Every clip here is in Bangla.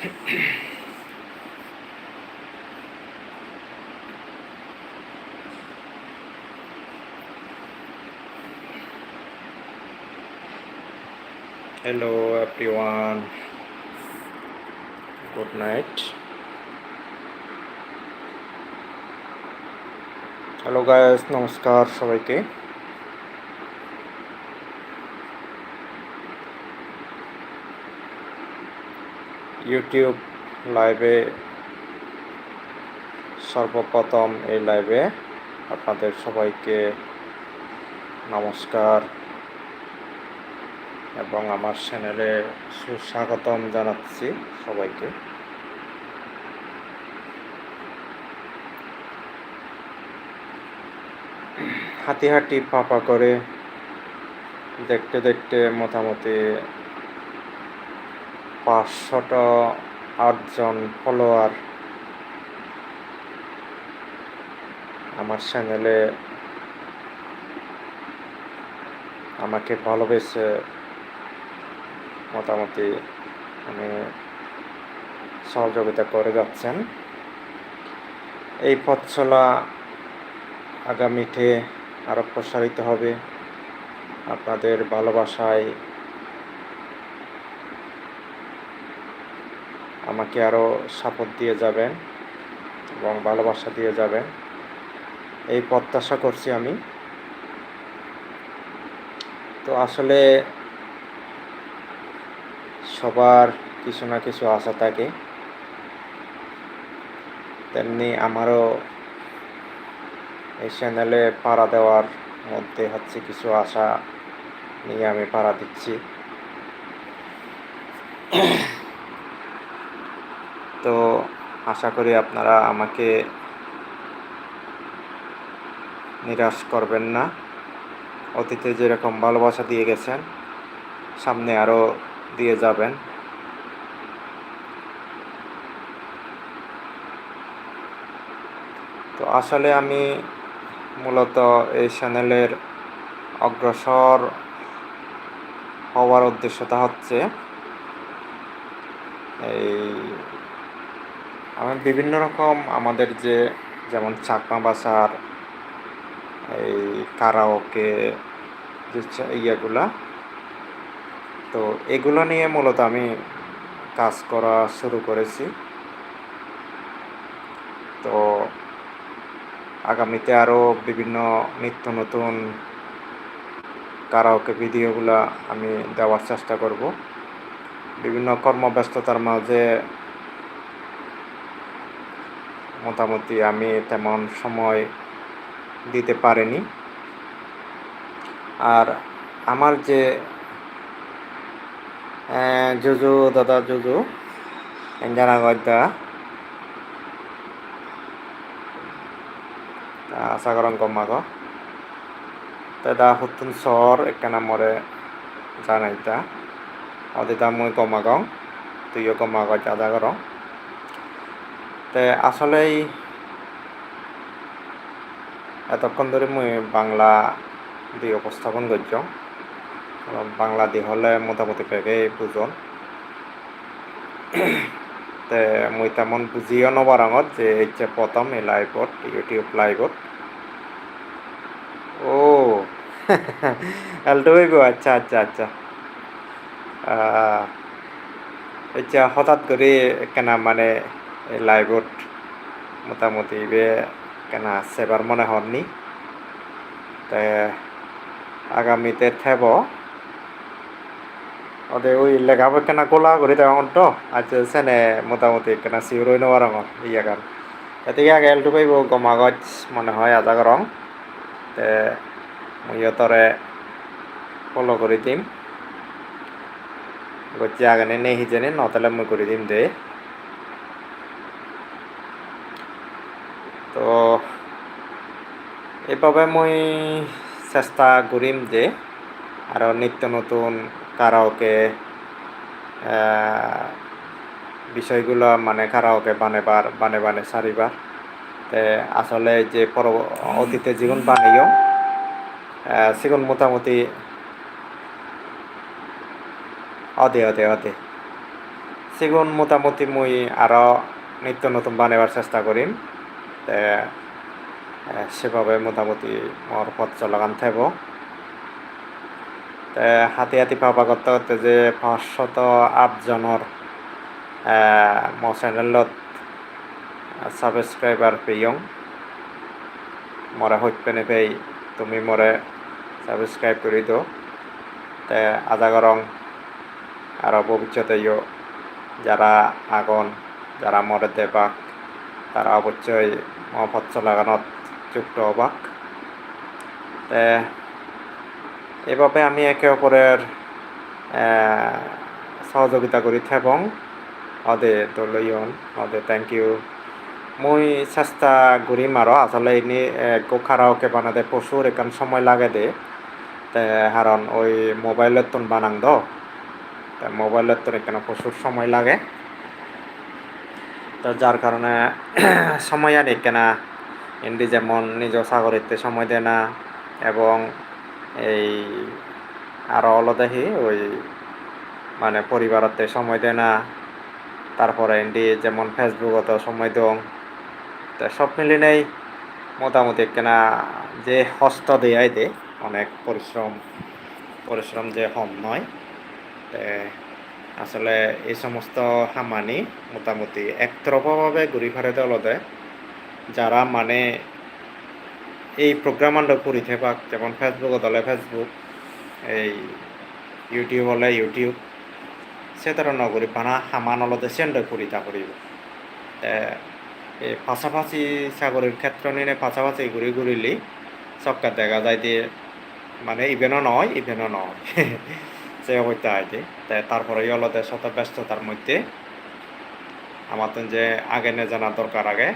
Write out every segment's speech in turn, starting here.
Hello everyone. Good night. Hello guys নমস্কার সবাইকে YouTube লাইভে সর্বপ্রথম এই লাইভে আপনাদের সবাইকে নমস্কার এবং আমার চ্যানেলে সুস্বাগতম জানাচ্ছি সবাইকে। হাতি হাঁটি পাপা করে দেখতে দেখতে মোটামুটি পাঁচশোটা আটজন ফলোয়ার আমার চ্যানেলে আমাকে ভালোবেসে মোটামুটি মানে সহযোগিতা করে যাচ্ছেন। এই পথ চলা আগামীতে আরও প্রসারিত হবে। আপনাদের ভালোবাসায় আমাকে আরও সাপোর্ট দিয়ে যাবেন এবং ভালোবাসা দিয়ে যাবেন। এই প্রত্যাশা করছি আমি। তো আসলে সবার কিছু না কিছু আশা থাকে। তেমনি আমারও এই চ্যানেলে পাড়া দেওয়ার মধ্যে হচ্ছে কিছু আশা নিয়ে আমি পাড়া দিচ্ছি। তো আশা করি আপনারা আমাকে নিরাশ করবেন না। অতীতে যেরকম ভালোবাসা দিয়ে গেছেন, সামনে আরও দিয়ে যাবেন। তো আসলে আমি মূলত এই চ্যানেলের অগ্রসর হওয়ার উদ্দেশ্যটা হচ্ছে, এই আমি বিভিন্ন রকম, আমাদের যে যেমন চাকমা বাসার, এই কারাওকে যে ইয়েগুলা, তো এগুলো নিয়ে মূলত আমি কাজ করা শুরু করেছি। তো আগামীতে আরও বিভিন্ন নিত্য নতুন কারাওকে ভিডিওগুলো আমি দেওয়ার চেষ্টা করব। বিভিন্ন কর্মব্যস্ততার মাঝে মোটামুটি আমি তেমন সময় দিতে পারিনি। আর আমার যে জুজু, দাদা জুজু জানা গদ্দা সাগরং কম্মাগ তেদা হুতুন সর একখানা মরে জানাইতা। অদিতা মুই কমাগং, তুইও কমাগ চাদা করং তে আসলেই এতক্ষণ ধরে মুই বাংলা দিয়ে উপস্থাপন করছ বাংলা দি হলে মোটামুটি পেগে বুজন তে মুই তেমন বুঝিও নবারাঙত যে এই প্রথম এই লাইভত ইউটিউব লাইভত ও, এলটো গো আচ্ছা আচ্ছা আচ্ছা। এতিয়া হঠাৎ করে কেনা মানে এই লাইভত মোটামুটি বে কেনা সেবার মনে হননি। তে আগামীতে থেব। ওদের ওই লেখাবে কেনা গোলা করে দেওয়া তো আজ সেনে মোটামুটি কেনা সিউরই নেওয়া রঙ ইয়ে গান। এদিকে আগে এলটু পাইব গমাগজ মনে হয়, আজা রং। তে মুইও তরে ফলো করে দিম। গচ্ছি আগানে নেই হিজেনে নতালে মুই করে দিম দে তো এইভাবে মই চেষ্টা কৰিম যে আৰু নিত্য নতুন কারাওকে বিষয়গুলো মানে কারাওকে বানেবার বানে বানে সারিবার আসলে যে পর অতীতে জীবন বানিয়েও সেগুন মোটামুটি অদে অদে অদে সেগুন মোটামুটি মুই আরও নিত্য নতুন বানাবার চেষ্টা করিম সেভাবে মোটামুটি মোর পথ চলাগান থাকব। হাতি হাতি পাবা করতে করতে যে পাঁচশত আটজনের মোৰ চেনেলত ছাবস্ক্ৰাইবাৰ পেয়ং। মৰে সত্যনে পেই, তুমি মৰে ছাবস্ক্রাইব করে দিও। তে আজা করং আর ভবিষ্যতে ইয়ো যারা আগন, যারা মরে দেবাক, তারা অবশ্যই মহপৎস লাগানত হবাক তে এভাবে আমি একে অপরের সহযোগিতা করি থাকং অদে দলইন অদে থ্যাংক ইউ মই চেষ্টা কৰিম আৰু আচলতে এনেই একো খাৰাওকে বানাতে প্ৰচুৰ একান সময় লাগে দে। কারণ ওই মোবাইলের তো বানাং দ। মোবাইলের তো এখানে প্রচুর সময় লাগে। তো যার কারণে, সময় আর এখানে এন্ডি যেমন নিজ সাগরিতে সময় দেয় না, এবং এই আরও অলদেহি ওই মানে পরিবারতে সময় দেয় না, তারপরে এন্ডি যেমন ফেসবুকত সময় দং তা সব মিলি নেই, মোটামুটি কেনা যে হস্ত দেয়াই দে অনেক পরিশ্রম পরিশ্রম যে কম নয় আসলে এই সমস্ত সামানি মোটামুটি একতরফাভাবে ঘুরি ফারে দলতে যারা মানে এই প্রোগ্রাম আন্ড করে থাকাক যেমন ফেসবুকত হলে ফেসবুক এই ইউটিউব হলে ইউটিউব সে তারা নগরী বানা সামান অলতে সেন্ড করি তা করিব এই পাশাপাশি সাগরের ক্ষেত্র নিয়ে পাশাপাশি ঘুরি ঘুরিলি সবকা দেখা যায় যে মানে ইভেনও নয় ইভেনও নয়। সে হইতে আইতে তাই তারপরে অলতে শত ব্যস্ততার মধ্যে আমার যে আগে নে জানা দরকার আগে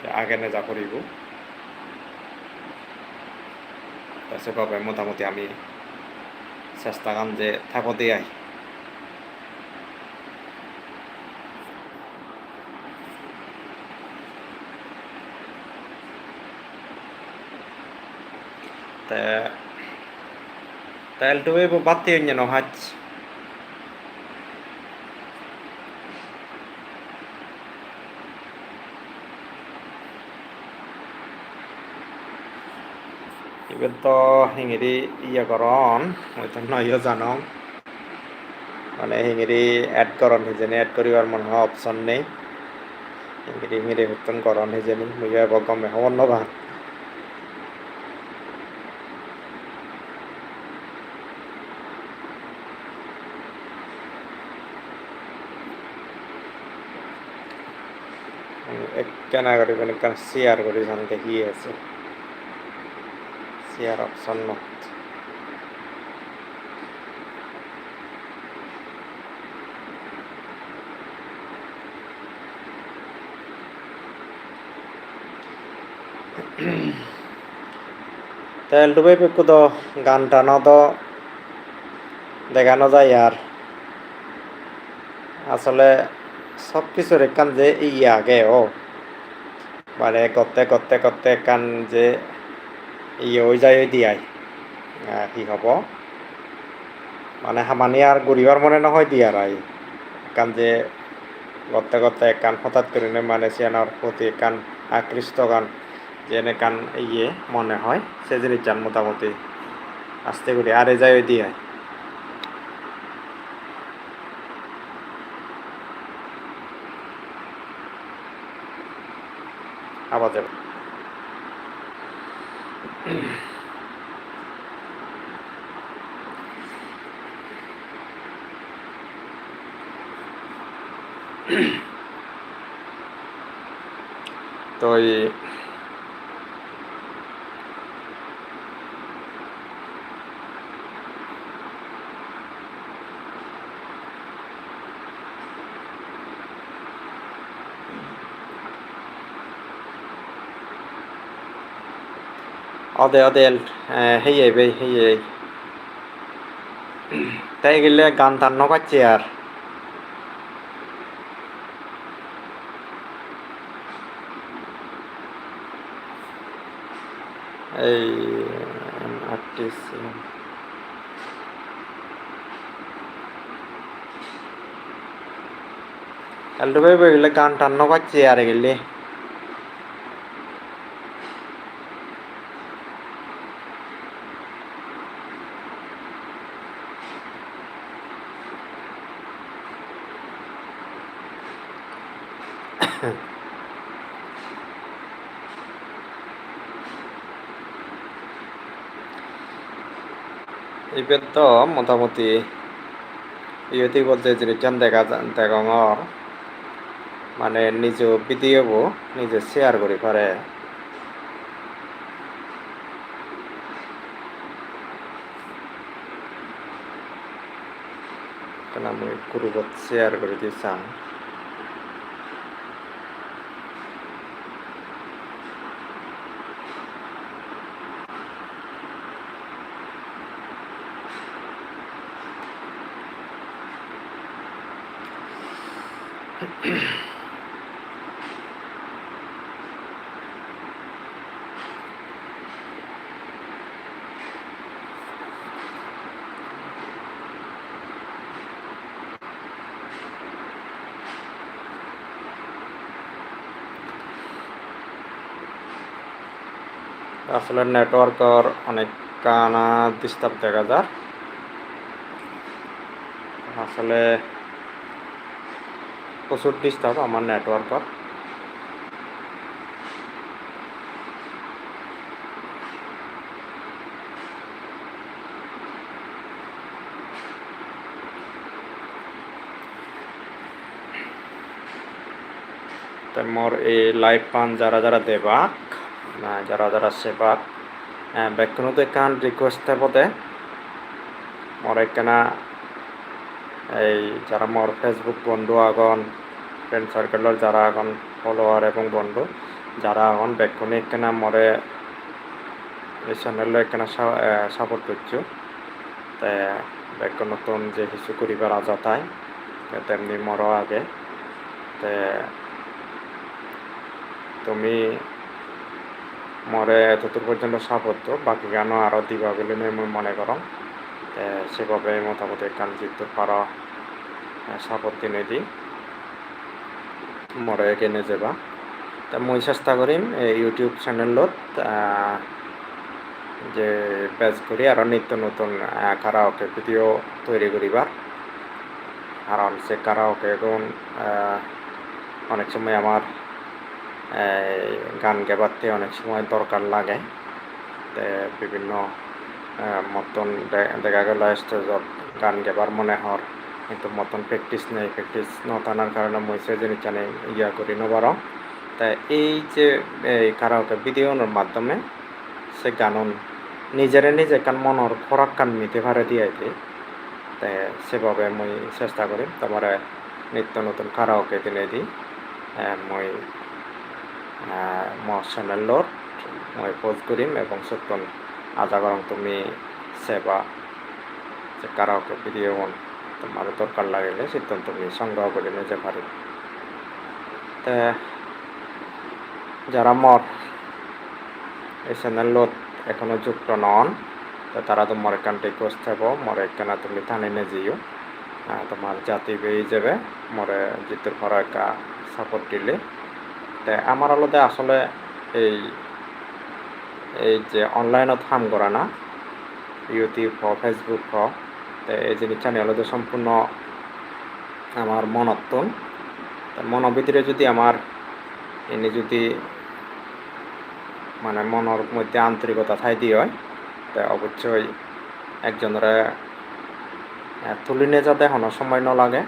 যে আগে নে যা করিব তা সেভাবে মোটামুটি আমি চেষ্টা কাম যে থাকো দিয়াই তে Täällä tulee battiin no hats. Iben to hingiri iya koron, মই নইও জানো মানে হিঙিৰি এড কৰণ সিজনী এড কৰিবৰ মন অপশ্যন নেই হিঙিৰি হিঙিৰি হুতন কৰণ সিজনী মই এবাৰ গমে হ'ব নবা কেনা কৰিব এনেকুৱা শ্বেয়াৰ কৰি যাম দেখি আছে শ্বেয়াৰ অপশ্যন not তেল ডুবে পেকু তো গান টানো তো দেখানো যায় আর। আসলে সব কিছুর একান যে ইয়ে আগে ও। মানে করতে করতে করতে একান যে ইয়ে দিয়াই। কি হব? মানে হামানি আর গরিবার মনে নহয় দিয়ার আই একান যে করতে করতে একান হঠাৎ করে মানে সিয়ানোর প্রতি একান আকৃষ্ট গান যেন কান ইয়ে মনে হয়, সে জিনিস যান মোটামুটি আস্তে করে আরে যায় ওই দিয়াই। আবার যাবে তো এই অদে অদে হেয়ে বে হেয়ে তাই গেলে গান টান নকাচ্ছে আর এই আর্টিস্ট এলটু ভাই গেলে গান টান নগাচ্ছে আর গেলে এবার তো মোটামুটি ইউটিউবত বলতে জিনিসজন দেখা দেখাঙর মানে নিজ ভিডিও নিজে শেয়ার করি পারে শেয়ার করে দিয়েছাম আসলে নেটওয়ার্কর অনেক কানা ডিস্টার্ব দেখা যায়। আসলে প্রচুর ডিস্টার্ব আমার নেটওয়ার্কর। মোর এই লাইভ পান যারা যারা যারা যারা সেবাক বেক্ষণতে কান রিকোয়েস্ট থাকতে মোর একখানা এই যারা মোর ফেসবুক বন্ধু আগন ফ্রেন্ড সার্কেলর যারা এখন ফলোয়ার এবং বন্ধু, যারা এখন বেক্ষণে একখানা মরে এই চ্যানেলে একখানা সাপোর্ট করছ, তে বেক্ষণ নতুন যে কিছু করিবার আজাতাই তেমনি মরও আগে, তে তুমি মরে এতদূর পর্যন্ত সাপোর্ট বাকি গানও আরও দিবা বলে মই মনে করম সেভাবে মোটামুটি গান জিততে পারা সাপোর্ট কিনে দিই। মরে কিনে যাবা। তা মই চেষ্টা কৰিম ইউটিউব চেনেলত যে পেজ করি আরও নিত্য নতুন কারাওকে ভিডিও তৈরি করিবার। কারণ সে কারাওকে এখন অনেক সময় আমার গান গাবাতে অনেক সময় দরকার লাগে। বিভিন্ন মতন দেখা গেল স্টেজত গান গাবার মনে হর কিন্তু মতন প্র্যাকটিস নেই। প্র্যাকটিস নথানার কারণে মই সে জিনিস জানি ইয়া করি নবারও তাই এই যে, এই কারাওকে ভিডিওর মাধ্যমে সে গানন নিজেরে নিজে কান মনের খোরাক কান মিতে পারে দিয়াইতে তাই সেভাবে মই চেষ্টা করি। তোমার নিত্য নতুন কারাওকে দিনে দিই। মই mo channelot মই পোস্ট কৰিম এবং সত্যন আজা গরম তুমি সেবা যে কারাওকে ভিডিও তোমার দরকার লাগিলে সেতন তুমি সংগ্রহ করে নিতে পারি তে যারা মর এই চ্যানেলত এখনও যুক্ত নন, তো তারা তোমার এখান রিকোয়েস্ট থাকব মরে এখানে তুমি থানে নে যাইও তোমার জাতি বেয়ে যাবে মরে জিতের পর একা সাপোর্ট দিলে। তে আমার আলাদা আসলে এই এই যে অনলাইনত কাম কৰা না। ইউটিউব হওক ফেচবুক হওক এই জিনিসটা আলাদা সম্পূর্ণ আমার মনত্বন মনের ভিতরে যদি আমার এনে যদি মানে মনের মধ্যে আন্তরিকতা দিয়ে হয়, তা অবশ্যই একজনের তুলি নিয়ে যাতে হনো সময় নলাগে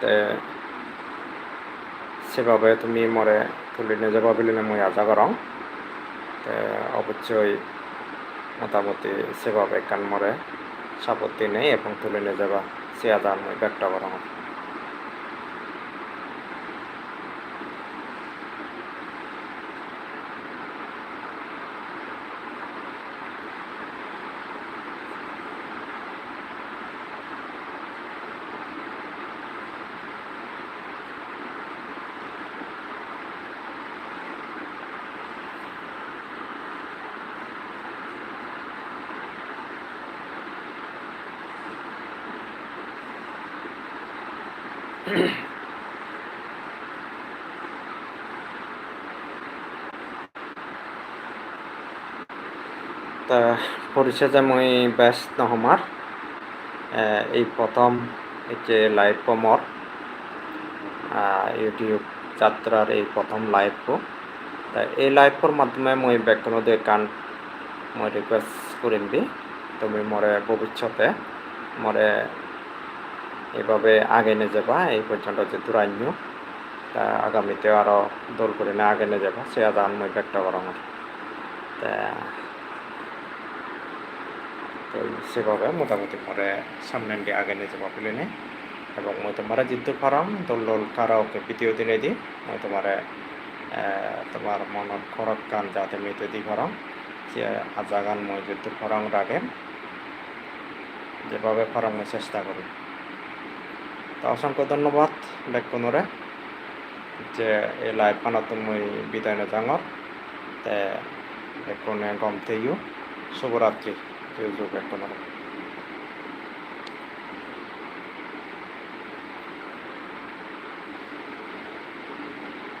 তে সেভাবে তুমি মরে তুলি নিয়ে যাবা বলে মই আশা করং। অবশ্যই মোটামুটি সেভাবে কান মরে সাপত্তি নেই এবং তুলে নিয়ে যাবা। সে আদা মই ব্যক্ত করং। পৰিচয় মই ব্যস্ত নহমার এই প্ৰথম যে লাইভ ফৰ্মৰ ইউটিউব যাত্ৰাৰ এই প্ৰথম লাইভ তা এই লাইভর মাধ্যমে মই ব্যক্তিগত গান মই ৰিকুৱেষ্ট কৰিম দি তুমি মরে ভৱিষ্যতে মরে এভাবে আগে নিয়ে যাবা, এই পর্যন্ত যে দূরান্য, তা আগামীতে আরও দোল করে না আগে নিয়ে যাবা, সে আদান মই ব্যক্ত করা আমার। তা সেভাবে মোটামুটি পরে সামনে দিয়ে আগে নিয়ে যাবা বলে নে। এবং মই তোমার জিতু ফারাম দোল কারাওকে ভিডিও দিলে দি, মই তোমার তোমার মনত খরক গান যাতে মেতে দি ফারাম সে আজা গান মই জিতু ফারাম রাখেন যেভাবে ফারামের চেষ্টা করি। তো অসংখ্য ধন্যবাদ বেকুনরে যে এই লাইভ খানাতুন মই বিদায় নজাঙর তে এখন গম থেইও শুভরাত্রি। জয় বেকুনরে